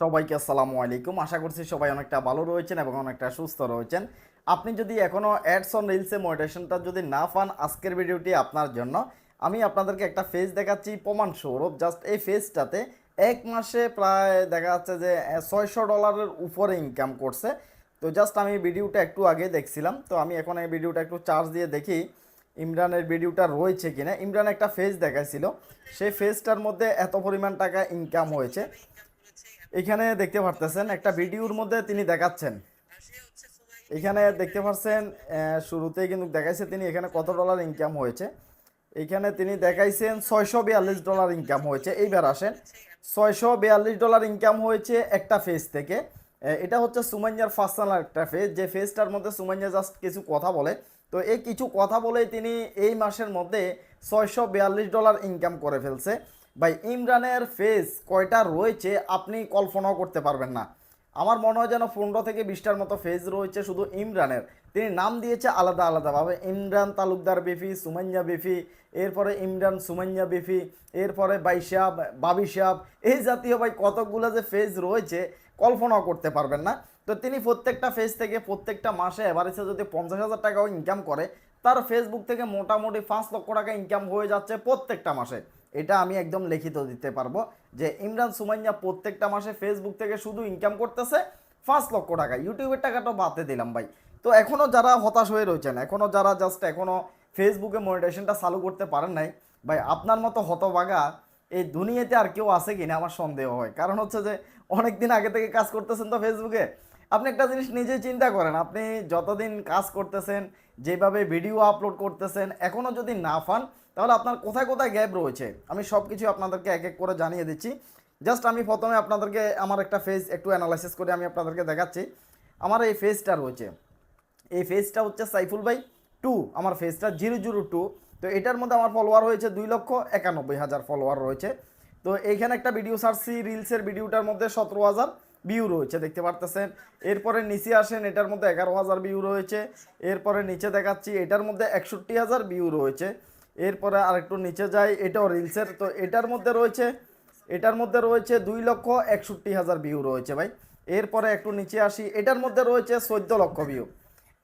সবাইকে আসসালামু আলাইকুম। আশা করছি সবাই অনেকটা ভালো রয়েছেন এবং অনেকটা সুস্থ রয়েছেন। আপনি যদি এখনও অ্যাডস অন রিলসে মোটিভেশনটা যদি না পান, আজকের ভিডিওটি আপনার জন্য। আমি আপনাদেরকে একটা ফেজ দেখাচ্ছি, প্রমাণ স্বরূপ। জাস্ট এই ফেজটাতে এক মাসে প্রায় দেখা যাচ্ছে যে ছয়শো ডলারের উপরে ইনকাম করছে। তো জাস্ট আমি ভিডিওটা একটু আগে দেখছিলাম। তো আমি এখন এই ভিডিওটা একটু চার্জ দিয়ে দেখি, ইমরানের ভিডিওটা রয়েছে কিনা। ইমরান একটা ফেজ দেখাইছিল। সেই ফেজটার মধ্যে এত পরিমাণ টাকা ইনকাম হয়েছে। এখানে দেখতে পারতেছেন, একটা ভিডিওর মধ্যে তিনি দেখাচ্ছেন। এখানে দেখতে পাচ্ছেন শুরুতেই কিন্তু দেখাইছে তিনি এখানে কত ডলার ইনকাম হয়েছে। এখানে তিনি দেখাইছেন ছয়শো বিয়াল্লিশ ডলার ইনকাম হয়েছে। এইবার আসেন, ছয়শো বিয়াল্লিশ ডলার ইনকাম হয়েছে একটা ফেজ থেকে। এটা হচ্ছে সুমাইয়ার পার্সোনাল একটা ফেজ যে ফেজটার মধ্যে সুমাইয়া জাস্ট কিছু কথা বলে। তো এই কিছু কথা বলে তিনি এই মাসের মধ্যে ছয়শো বিয়াল্লিশ ডলার ইনকাম করে ফেলছে। ভাই, ইমরানের ফেজ কয়টা রয়েছে আপনি কল্পনাও করতে পারবেন না। আমার মনে হয় যেন পনেরো থেকে বিশটার মতো ফেজ রয়েছে শুধু ইমরানের। তিনি নাম দিয়েছে আলাদা আলাদাভাবে। ইমরান তালুকদার বেফি, সুমাইয়া বেফি, এরপরে ইমরান সুমাইয়া বেফি, এরপরে বাইশাব বাবিসাব এই জাতীয় ভাই কতকগুলো যে ফেজ রয়েছে কল্পনাও করতে পারবেন না। তো তিনি প্রত্যেকটা ফেজ থেকে প্রত্যেকটা মাসে এভারেজে যদি পঞ্চাশ হাজার টাকাও ইনকাম করে, তার ফেসবুক থেকে মোটামুটি পাঁচ লক্ষ টাকা ইনকাম হয়ে যাচ্ছে প্রত্যেকটা মাসে। এটা আমি একদম লিখিত দিতে পারব যে ইমরান সুমাইয়া প্রত্যেকটা মাসে ফেসবুক থেকে শুধু ইনকাম করতেছে পাঁচ লক্ষ টাকা। ইউটিউবের টাকাটা বাদে দিলাম ভাই। তো এখনও যারা হতাশ হয়ে রয়েছেন এখনও যারা জাস্ট এখনও ফেসবুকে মনিটেশনটা চালু করতে পারেন নাই, ভাই আপনার মতো হতবাগা এই দুনিয়াতে আর কেউ আছে কিনা আমার সন্দেহ হয়। কারণ হচ্ছে যে অনেক দিন আগে থেকে কাজ করতেছেন তো ফেসবুকে আপনি একটা জিনিস নিজে চিন্তা করেন, আপনি যতদিন কাজ করতেছেন, যেভাবে ভিডিও আপলোড করতেছেন এখনও যদি না পান তাহলে আপনার কোথায় কোথায় গ্যাপ রয়েছে? আমি সব কিছু আপনাদেরকে এক এক করে জানিয়ে দিচ্ছি। জাস্ট আমি প্রথমে আপনাদেরকে আমার একটা ফেজ একটু অ্যানালাইসিস করে আমি আপনাদেরকে দেখাচ্ছি। আমার এই ফেজটা রয়েছে। এই ফেজটা হচ্ছে সাইফুল ভাই টু আমার ফেজটা জিরো জিরো টু তো এটার মধ্যে আমার ফলোয়ার হয়েছে দুই লক্ষ একানব্বই হাজার ফলোয়ার রয়েছে। তো এইখানে একটা ভিডিও সারছি রিলসের ভিডিওটার মধ্যে সতেরো হাজার ভিউ রয়েছে, দেখতে পারতেছেন? এরপরে নিচে আসেন, এটার মধ্যে এগারো হাজার ভিউ রয়েছে। এরপরে নিচে দেখাচ্ছি, এটার মধ্যে একষট্টি হাজার ভিউ রয়েছে। এরপরে আরেকটু নিচে যাই, এটাও রিলসের তো এটার মধ্যে রয়েছে, এটার মধ্যে রয়েছে দুই লক্ষ একষট্টি হাজার ভিউ রয়েছে ভাই। এরপরে একটু নিচে আসি, এটার মধ্যে রয়েছে চোদ্দ লক্ষ ভিউ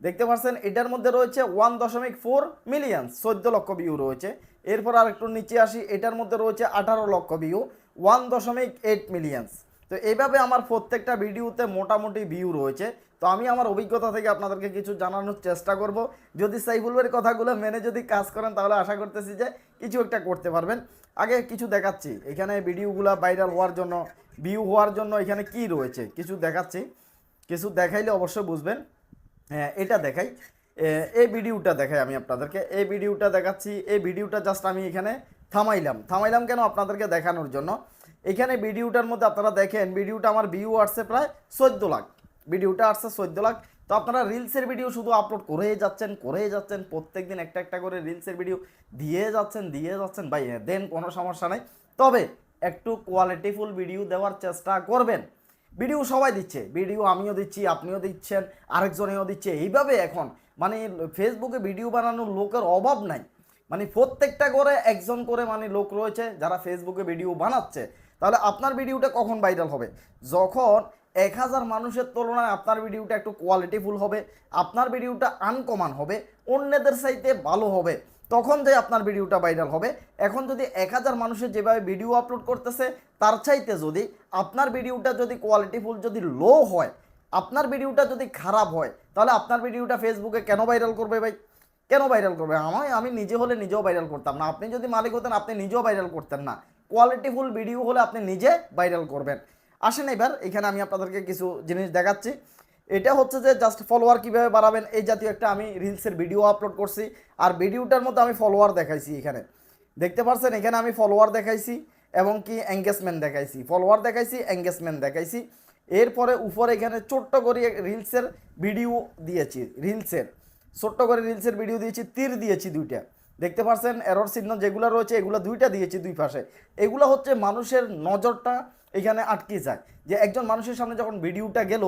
দেখতে পাচ্ছেন, এটার মধ্যে রয়েছে ওয়ান দশমিক ফোর মিলিয়ন চোদ্দ লক্ষ ভিউ রয়েছে। এরপর আর একটু নিচে আসি, এটার মধ্যে রয়েছে আঠারো লক্ষ ভিউ ওয়ান দশমিক এইট মিলিয়ন্স তো এইভাবে আমার প্রত্যেকটা ভিডিওতে মোটামুটি ভিউ রয়েছে। তো আমি আমার অভিজ্ঞতা থেকে আপনাদেরকে কিছু জানানোর চেষ্টা করব। যদি সাইফুলের কথাগুলো মেনে যদি কাজ করেন, তাহলে আশা করতেছি যে কিছু একটা করতে পারবেন। আগে কিছু দেখাচ্ছি। এখানে ভিডিওগুলো ভাইরাল হওয়ার জন্য ভিউ হওয়ার জন্য এখানে কি রয়েছে কিছু দেখাচ্ছি। কিছু দেখাইলে অবশ্যই বুঝবেন। হ্যাঁ এটা দেখাই। এই ভিডিওটা দেখাই আমি আপনাদেরকে। এই ভিডিওটা দেখাচ্ছি। এই ভিডিওটা জাস্ট আমি এখানে থামাইলাম। থামাইলাম কেন আপনাদেরকে দেখানোর জন্য? এখানে ভিডিওটার মধ্যে আপনারা দেখেন, ভিডিওটা আমার ভিউ আসছে প্রায় চোদ্দ লাখ। ভিডিওটা আসছে চোদ্দ লাখ। তো আপনারা রিলসের ভিডিও শুধু আপলোড করেই যাচ্ছেন করেই যাচ্ছেন প্রত্যেক দিন একটা একটা করে রিলসের ভিডিও দিয়ে যাচ্ছেন দিয়ে যাচ্ছেন, ভাই দেন কোনো সমস্যা নেই। তবে একটু কোয়ালিটিফুল ভিডিও দেওয়ার চেষ্টা করবেন। ভিডিও সবাই দিচ্ছে ভিডিও আমিও দিচ্ছি, আপনিও দিচ্ছেন, আরেকজনেও দিচ্ছে। এইভাবে এখন মানে ফেসবুকে ভিডিও বানানোর লোকের অভাব নাই। মানে প্রত্যেকটা করে একজন করে মানে লোক রয়েছে যারা ফেসবুকে ভিডিও বানাচ্ছে। তাহলে আপনার ভিডিওটা কখন ভাইরাল হবে? যখন এক হাজার মানুষের তুলনায় আপনার ভিডিওটা একটু কোয়ালিটিফুল হবে, আপনার ভিডিওটা আনকমন হবে, অন্যদের সাইতে ভালো হবে। তখন যে আপনার ভিডিওটা ভাইরাল হবে। এখন যদি এক হাজার মানুষের যেভাবে ভিডিও আপলোড করতেছে, তার চাইতে যদি আপনার ভিডিওটা যদি কোয়ালিটিফুল যদি লো হয়, আপনার ভিডিওটা যদি খারাপ হয়, তাহলে আপনার ভিডিওটা ফেসবুকে কেন ভাইরাল করবে ভাই? কেন ভাইরাল করবে? আমায়, আমি নিজে হলে নিজেও ভাইরাল করতাম না। আপনি যদি মালিক হতেন, আপনি নিজেও ভাইরাল করতেন না। কোয়ালিটিফুল ভিডিও হলে আপনি নিজে ভাইরাল করবেন। আসেন এবার, এখানে আমি আপনাদেরকে কিছু জিনিস দেখাচ্ছি। এটা হচ্ছে যে জাস্ট ফলোয়ার কীভাবে বাড়াবেন, এই জাতীয় একটা আমি রিলসের ভিডিও আপলোড করছি, আর ভিডিওটার মধ্যে আমি ফলোয়ার দেখাইছি এখানে। দেখতে পাচ্ছেন এখানে আমি ফলোয়ার দেখাইছি এবং কি এঙ্গেজমেন্ট দেখাইছি। ফলোয়ার দেখাইছি এঙ্গেজমেন্ট দেখাইছি। এরপরে উপরে এখানে ছোট্ট করে রিলসের ভিডিও দিয়েছি রিলসের ছোট্ট করে রিলসের ভিডিও দিয়েছি, তীর দিয়েছি দুইটা। দেখতে পাচ্ছেন এরর চিহ্ন যেগুলো রয়েছে, এগুলো দুইটা দিয়েছি দুই পাশে। এগুলো হচ্ছে মানুষের নজরটা এখানে আটকে যায়। যে একজন মানুষের সামনে যখন ভিডিওটা গেল,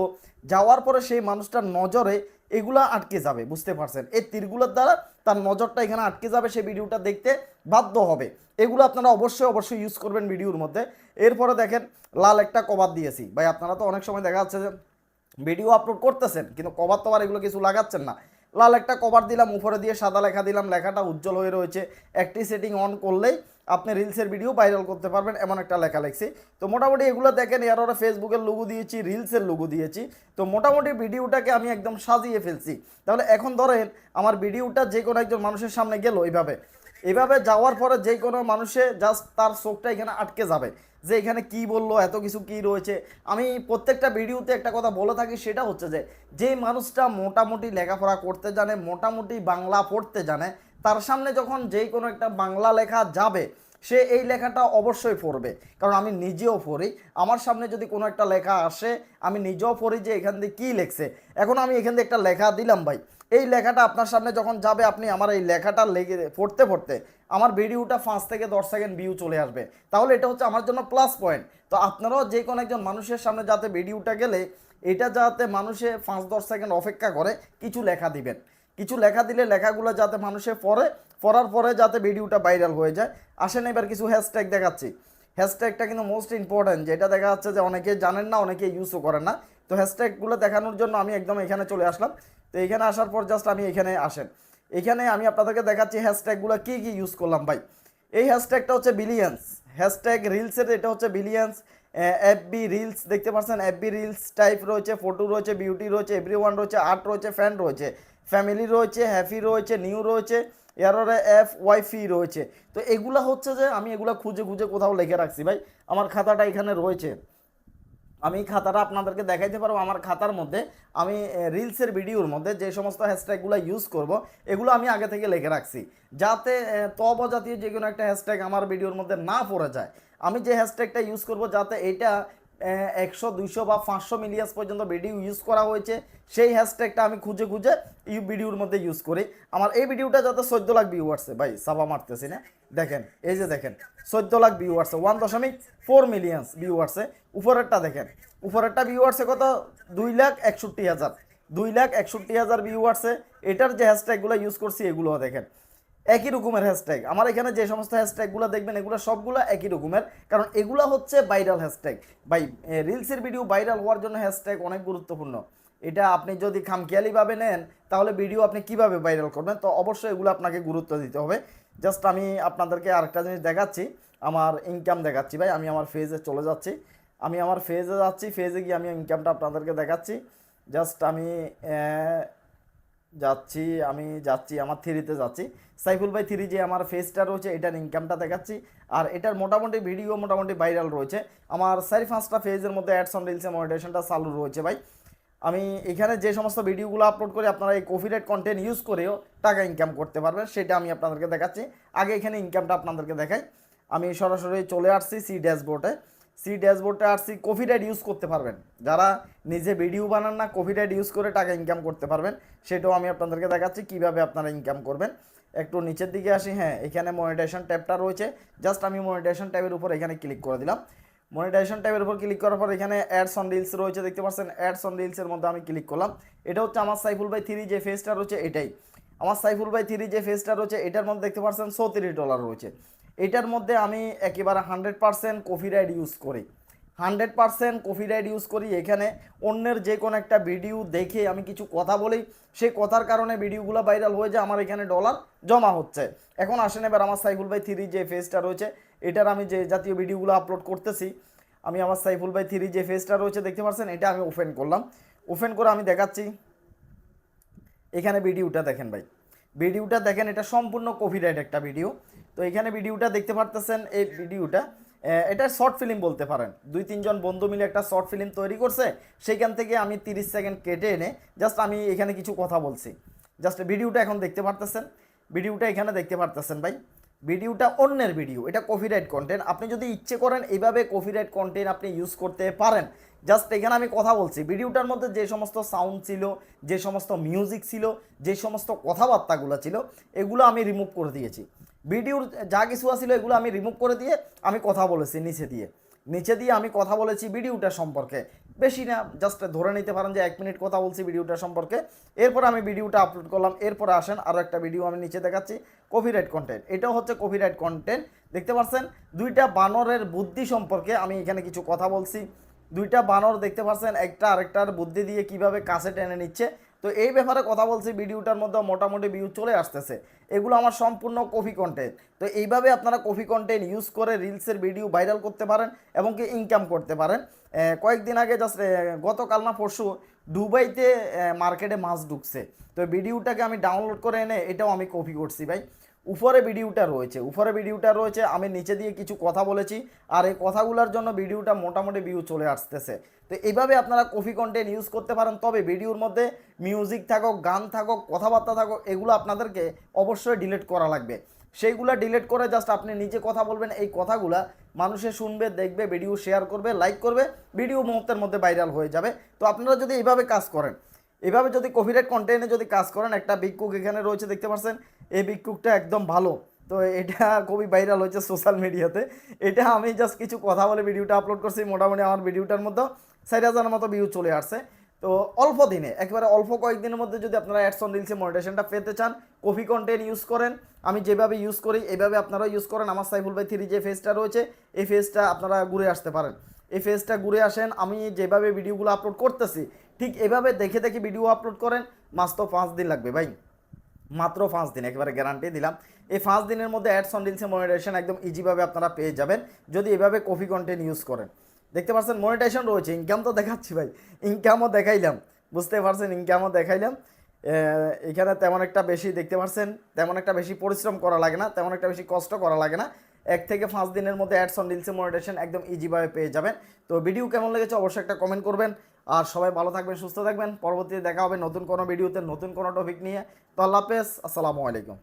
যাওয়ার পরে সেই মানুষটার নজরে এগুলা আটকে যাবে, বুঝতে পারছেন? এই তীরগুলোর দ্বারা তার নজরটা এখানে আটকে যাবে, সেই ভিডিওটা দেখতে বাধ্য হবে। এগুলো আপনারা অবশ্যই অবশ্যই ইউজ করবেন ভিডিওর মধ্যে। এরপরে দেখেন, লাল একটা কভার দিয়েছি। ভাই, আপনারা তো অনেক সময় দেখা যাচ্ছে যে ভিডিও আপলোড করতেছেন, কিন্তু কভার তো আর এগুলো কিছু লাগাচ্ছেন না। লাল একটা কভার দিলাম, উপরে দিয়ে সাদা লেখা দিলাম, লেখাটা উজ্জ্বল হয়ে রয়েছে। একটি সেটিং অন করলেই আপনি রিলসের ভিডিও ভাইরাল করতে পারবেন, এমন একটা লেখা লিখছি। তো মোটামুটি এগুলো দেখেন, এর ওরা ফেসবুকের লোগো দিয়েছি রিলসের লোগো দিয়েছি। তো মোটামুটি ভিডিওটাকে আমি একদম সাজিয়ে ফেলছি। তাহলে এখন ধরেন, আমার ভিডিওটা যে কোনো একজন মানুষের সামনে গেল এইভাবে। এভাবে যাওয়ার পরে যে কোনো মানুষে জাস্ট তার চোখটা এখানে আটকে যাবে। যে এখানে কি বলল, এত কিছু কি রয়েছে। আমি প্রত্যেকটা ভিডিওতে একটা কথা বলে থাকি, সেটা হচ্ছে যে যে মানুষটা মোটামুটি লেখাপড়া করতে জানে, মোটামুটি বাংলা পড়তে জানে, তার সামনে যখন যে কোনো একটা বাংলা লেখা যাবে, সে এই লেখাটা অবশ্যই পড়বে। কারণ আমি নিজেও পড়ি, আমার সামনে যদি কোনো একটা লেখা আসে, আমি নিজেও পড়ি যে এখান দিয়ে কী লেখছে। এখন আমি এখান দিয়ে একটা লেখা দিলাম ভাই এই লেখাটা আপনার সামনে যখন যাবে, আপনি আমার এই লেখাটা লেগে পড়তে পড়তে আমার ভিডিওটা পাঁচ থেকে দশ সেকেন্ড ভিউ চলে আসবে। তাহলে এটা হচ্ছে আমার জন্য প্লাস পয়েন্ট তো আপনারাও যে কোনো একজন মানুষের সামনে যাতে ভিডিওটা গেলে, এটা যাতে মানুষে পাঁচ দশ সেকেন্ড অপেক্ষা করে, কিছু লেখা দিবেন। কিছু লেখা দিলে লেখাগুলো যাতে মানুষে পড়ে, পড়ার পরে যাতে ভিডিওটা ভাইরাল হয়ে যায়। আসেন এবার কিছু হ্যাশট্যাগ দেখাচ্ছি। হ্যাশট্যাগটা কিন্তু মোস্ট ইম্পর্ট্যান্ট যেটা দেখা যাচ্ছে যে অনেকে জানেন না, অনেকে ইউজও করেন না। তো হ্যাশট্যাগুলো দেখানোর জন্য আমি একদম এখানে চলে আসলাম। তো এখানে আসার পর জাস্ট আমি এখানে আসেন। এখানে আমি আপনাদেরকে দেখাচ্ছি হ্যাশট্যাগুলো কী কী ইউজ করলাম ভাই। এই হ্যাশট্যাগটা হচ্ছে বিলিয়ন্স হ্যাশট্যাগ রিলসের এটা হচ্ছে বিলিয়ন্স এফবি রিলস দেখতে পাচ্ছেন? এফবি রিলস টাইপ রয়েছে ফটো রয়েছে বিউটি রয়েছে এভরি ওয়ান রয়েছে আর্ট রয়েছে। ফ্যান রয়েছে ফ্যামিলি রয়েছে হ্যাপি রয়েছে নিউ রয়েছে এররে এফ ওয়াইফি রয়েছে। তো এগুলা হচ্ছে যে আমি এগুলা খুঁজে খুঁজে কোথাও লিখে রাখছি ভাই। আমার খাতাটা এখানে রয়েছে। আমি খাতাটা আপনাদেরকে দেখাইতে পারব আমার খাতার মধ্যে। আমি রিলসের ভিডিওর মধ্যে যে সমস্ত হ্যাশট্যাগুলো ইউজ করব, এগুলো আমি আগে থেকে লিখে রাখছি। যাতে তব জাতীয় যে কোনো একটা হ্যাশট্যাগ আমার ভিডিওর মধ্যে না পড়ে যায়। আমি যে হ্যাশট্যাগটা ইউজ করব, যাতে এটা একশো, দুইশো বা পাঁচশো মিলিয়াস পর্যন্ত ভিডিও ইউজ করা হয়েছে। সেই হ্যাশট্যাগটা আমি খুঁজে খুঁজে এই ভিডিওর মধ্যে ইউজ করি। আমার এই ভিডিওটা যাতে চোদ্দ লাখ ভিউ আসছে ভাই সাবা মারতেছি না। দেখেন, এই যে দেখেন, চোদ্দ লাখ ভিউ আসছে ওয়ান দশমিক ফোর মিলিয়ন্স ভিউ আসছে উপরেরটা দেখেন, উপরেরটা ভিউ আসছে কত? দুই লাখ একষট্টি হাজার। দুই লাখ একষট্টি হাজার ভিউ আসছে এটার যে হ্যাশট্যাগুলো ইউজ করছি এগুলো দেখেন। একই রকমের হ্যাশট্যাগ আমার এখানে যে সমস্ত হ্যাশট্যাগুলো দেখবেন, এগুলো সবগুলো একই রকমের। কারণ এগুলো হচ্ছে ভাইরাল হ্যাশট্যাগ বাই রিলসের ভিডিও ভাইরাল হওয়ার জন্য হ্যাশট্যাগ অনেক গুরুত্বপূর্ণ। এটা আপনি যদি খামখেয়ালিভাবে নেন, তাহলে ভিডিও আপনি কীভাবে ভাইরাল করবেন? তো অবশ্যই এগুলো আপনাকে গুরুত্ব দিতে হবে। জাস্ট আমি আপনাদেরকে আরেকটা জিনিস দেখাচ্ছি। আমার ইনকাম দেখাচ্ছি ভাই, আমি আমার ফেজে চলে যাচ্ছি। আমি আমার ফেজে যাচ্ছি ফেজে গিয়ে আমি ইনকামটা আপনাদেরকে দেখাচ্ছি। জাস্ট আমি যাচ্ছি, আমি যাচ্ছি, আমার থ্রিতে যাচ্ছি। সাইফুল ভাই থ্রি যে আমার ফেসটা রয়েছে, এটার ইনকামটা দেখাচ্ছি। আর এটার মোটামুটি ভিডিও মোটামুটি ভাইরাল রয়েছে। আমার চারি পাঁচটা ফেজের মধ্যে অ্যাডস অন রিলসে মনিটেশনটা চালু রয়েছে ভাই। আমি এখানে যে সমস্ত ভিডিওগুলো আপলোড করি, আপনারা এই কপিরাইট কন্টেন্ট ইউজ করেও টাকা ইনকাম করতে পারবেন, সেটা আমি আপনাদেরকে দেখাচ্ছি। আগে এখানে ইনকামটা আপনাদেরকে দেখাই। আমি সরাসরি চলে আসছি সি ড্যাশবোর্ডে সি ড্যাশবোর্ডে আসছি কপিরাইট ইউজ করতে পারবেন। যারা নিজে ভিডিও বানান না কপিরাইট ইউজ করে টাকা ইনকাম করতে পারবেন। সেটাও আমি আপনাদেরকে দেখাচ্ছি, কীভাবে আপনারা ইনকাম করবেন। একটু নিচের দিকে আসি হ্যাঁ এখানে মনিটাইজেশন ট্যাবটা রয়েছে। জাস্ট আমি মনিটাইজেশন ট্যাবের উপর এখানে ক্লিক করে দিলাম। মনিটাইজেশন ট্যাবের উপর ক্লিক করার পর এখানে অ্যাডস অন রিলস রয়েছে, দেখতে পাচ্ছেন? অ্যাডস অন রিলসের মধ্যে আমি ক্লিক করলাম। এটা হচ্ছে আমার সাইফুল ভাই থ্রি যে ফেসটা রয়েছে, এটাই। আমার সাইফুল ভাই থ্রি যে ফেসটা রয়েছে, এটার মধ্যে দেখতে পাচ্ছেন চৌত্রিশ ডলার রয়েছে। এটার মধ্যে আমি একেবারে হান্ড্রেড পার্সেন্ট কপিরাইট ইউজ করি। হান্ড্রেড পার্সেন্ট কপিরাইট ইউজ করি এখানে। অন্যের যে কোনো একটা ভিডিও দেখে আমি কিছু কথা বলি, সেই কথার কারণে ভিডিওগুলো ভাইরাল হয়ে যায়, আমার এখানে ডলার জমা হচ্ছে। এখন আসেন এবার আমার সাইফুল ভাই থ্রি যে ফেসটা রয়েছে, এটার আমি যে জাতীয় ভিডিওগুলো আপলোড করতেছি, আমি আমার সাইফুল ভাই থ্রি যে ফেসটা রয়েছে, দেখতে পাচ্ছেন এটা আমি ওপেন করলাম। ওপেন করে আমি দেখাচ্ছি। এখানে ভিডিওটা দেখেন ভাই। ভিডিওটা দেখেন, এটা সম্পূর্ণ কপিরাইট একটা ভিডিও তো এখানে ভিডিওটা দেখতে পারতেছেন, এই ভিডিওটা এটা শর্ট ফিল্ম বলতে পারেন। দুই তিনজন বন্ধু মিলে একটা শর্ট ফিল্ম তৈরি করছে, সেইখান থেকে আমি তিরিশ সেকেন্ড কেটে এনে জাস্ট আমি এখানে কিছু কথা বলছি। জাস্ট ভিডিওটা এখন দেখতে পারতেছেন, ভিডিওটা এখানে দেখতে পারতেছেন ভাই। ভিডিওটা অন্যের ভিডিও এটা কপিরাইট কন্টেন্ট আপনি যদি ইচ্ছে করেন এইভাবে কপিরাইট কন্টেন্ট আপনি ইউজ করতে পারেন। জাস্ট এখানে আমি কথা বলছি, ভিডিওটার মধ্যে যে সমস্ত সাউন্ড ছিল, যে সমস্ত মিউজিক ছিল, যে সমস্ত কথাবার্তাগুলো ছিল, এগুলো আমি রিমুভ করে দিয়েছি। ভিডিওর যা কিছু আছিল এগুলো আমি রিমুভ করে দিয়ে আমি কথা বলেছি নিচে দিয়ে। নিচে দিয়ে আমি কথা বলেছি ভিডিওটা সম্পর্কে। বেশি না জাস্ট ধরে নিতে পারেন যে এক মিনিট কথা বলছি ভিডিওটা সম্পর্কে। এরপর আমি ভিডিওটা আপলোড করলাম, এরপরে আসেন আরও একটা ভিডিও আমি নিচে দেখাচ্ছি কপিরাইট কন্টেন্ট এটাও হচ্ছে কপিরাইট কন্টেন্ট দেখতে পাচ্ছেন দুইটা বানরের বুদ্ধি সম্পর্কে আমি এখানে কিছু কথা বলছি। দুইটা বানর দেখতে পাচ্ছেন একটা আরেকটার বুদ্ধি দিয়ে কীভাবে কাছে টেনে নিচ্ছে। তো এই ব্যাপারে কথা বলছি ভিডিওটার মধ্যে মোটামুটি ভিউ চলে আসতেছে। এগুলো আমার সম্পূর্ণ কপি কন্টেন্ট তো এইভাবে আপনারা কপি কন্টেন্ট ইউজ করে রিলসের ভিডিও ভাইরাল করতে পারেন এবং কি ইনকাম করতে পারেন। কয়েকদিন আগে জাস্ট গতকাল না পরশু দুবাইতে মার্কেটে মাছ ঢুকছে। তো ভিডিওটাকে আমি ডাউনলোড করে এনে এটাও আমি কপি করছি ভাই। উপরে ভিডিওটা রয়েছে উপরে ভিডিওটা রয়েছে, আমি নিচে দিয়ে কিছু কথা বলেছি, আর এই কথাগুলোর জন্য ভিডিওটা মোটামুটি ভিউ চলে আসতেছে। তো এইভাবে আপনারা কপি কন্টেন্ট ইউজ করতে পারেন, তবে ভিডিওর মধ্যে মিউজিক থাকুক, গান থাকুক, কথাবার্তা থাকুক, এগুলো আপনাদেরকে অবশ্যই ডিলিট করা লাগবে। সেইগুলো ডিলিট করে জাস্ট আপনি নিজে কথা বলবেন, এই কথাগুলা মানুষে শুনবে, দেখবে ভিডিও শেয়ার করবে লাইক করবে ভিডিও মুহূর্তের মধ্যে ভাইরাল হয়ে যাবে। তো আপনারা যদি এইভাবে কাজ করেন এভাবে যদি কপিরাইট কন্টেন্টে যদি কাজ করেন, একটা বিগ কুক এখানে রয়েছে, দেখতে পাচ্ছেন? এই বিগ কুকটা একদম ভালো। তো এটা খুবই ভাইরাল হয়েছে সোশ্যাল মিডিয়াতে এটা আমি জাস্ট কিছু কথা বলে ভিডিওটা আপলোড করছি, মোটামুটি আমার ভিডিওটার মধ্যে চার হাজারের মতো ভিউ চলে আসছে। তো অল্প দিনে, একেবারে অল্প কয়েকদিনের মধ্যে যদি আপনারা অ্যাডস অন রিলসে মনিটেশনটা পেতে চান কপি কন্টেন্ট ইউজ করেন, আমি যেভাবে ইউজ করি, এভাবে আপনারা ইউজ করেন। আমার সাইফুল ভাই থ্রি যে ফেসটা রয়েছে, এই ফেসটা আপনারা ঘুরে আসতে পারেন। এই ফেসটা ঘুরে আসেন, আমি যেভাবে ভিডিওগুলো আপলোড করতেছি, ঠিক এভাবে দেখে দেখে ভিডিও আপলোড করেন, মাত্র পাঁচ দিন লাগবে ভাই। মাত্র পাঁচ দিন, একেবারে গ্যারান্টি দিলাম। এই পাঁচ দিনের মধ্যে অ্যাডস অন রিলসে মনিটাইজেশন একদম ইজিভাবে আপনারা পেয়ে যাবেন, যদি এভাবে কপি কন্টেন্ট ইউজ করেন। দেখতে পাচ্ছেন মনিটাইজেশন রয়েছে ইনকাম তো দেখাচ্ছি ভাই ইনকামও দেখাইলাম, বুঝতে পারছেন ইনকামও দেখাইলাম। এখানে তেমন একটা বেশি, দেখতে পাচ্ছেন, তেমন একটা বেশি পরিশ্রম করা লাগে না, তেমন একটা বেশি কষ্ট করা লাগে না এক থেকে পাঁচ দিনের মধ্যে অ্যাডস অন রিলসে মনিটাইজেশন একদম ইজিভাবে পেয়ে যাবেন। তো ভিডিও কেমন লেগেছে অবশ্যই একটা কমেন্ট করবেন। আর সবাই ভালো থাকবেন, সুস্থ থাকবেন। পরবর্তীতে দেখা হবে নতুন কোনো ভিডিওতে নতুন কোনো টপিক নিয়ে। তো আল্লাহ হাফেজ, আসসালামু আলাইকুম।